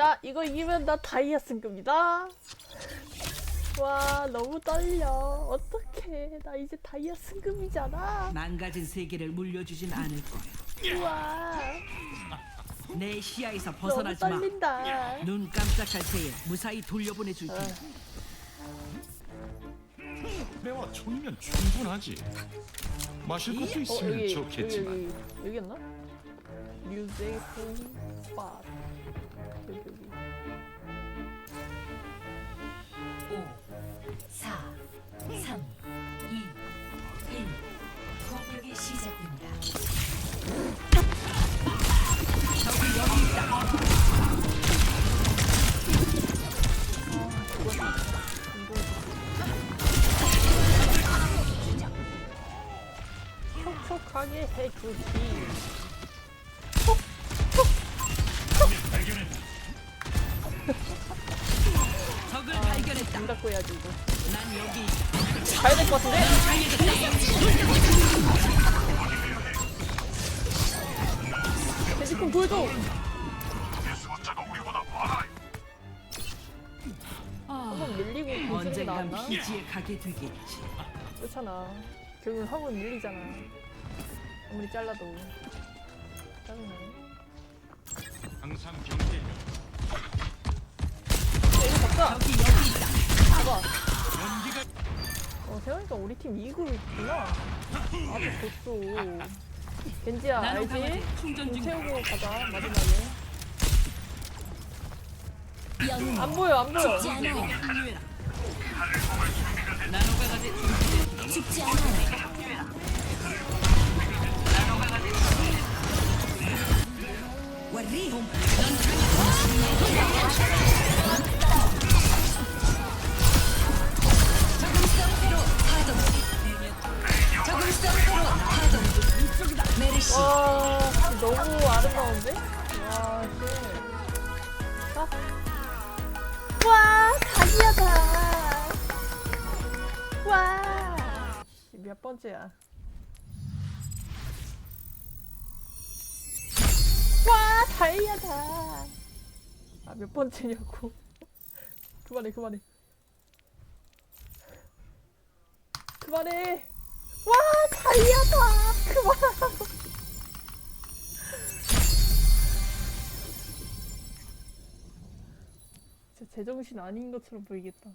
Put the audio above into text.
자, 이거 이기면 나 다이아 승급이다. 와, 너무 떨려. 어떡해. 나 이제 다이아 승급이잖아. 망가진 세계를 물려주진 않을 거야. 우와, 내 시야에서 너무 벗어나지 마. 떨린다. 눈 깜짝할 새에 무사히 돌려보내줄 테니 매와 총이면 충분하지. 마실 것도 어, 있으면 여기, 좋겠지만 여기, 여기, 여기였나? 뮤직 스팟. 여기, 여기. 5, 4, 3, 2, 1. 공격이 시작됩니다. 촉촉하게 해주기. 문 닫고 해야지, 이거. 가야 될 것 같은데? 돼지콩 보여줘! 한번 밀리고 공승이 언젠간 나왔나? 피지에 가게 되겠지. 그렇잖아. 결국은 한번 밀리잖아. 아무리 잘라도. 짜증나네. 항상 경계해. 이거 잡자! 저기 어, 생각해보니까 우리 팀 이기고 있구나. 아주 좋소. 겐지야, 나노 알지? 강아지 충전 공 중. 채우고 가자, 마지막에. 안 보여, 안 보여. 나노 강아지 죽지 않아요. 와리. 와, 너무 아름다운데? 와, 씨. 자. 와, 다이아다! 와! 씨, 몇 번째야? 와, 다이아다! 아, 몇 번째냐고. 그만해, 그만해. 그만해! 와, 다이아 다! 그만하라고. 제정신 아닌 것처럼 보이겠다.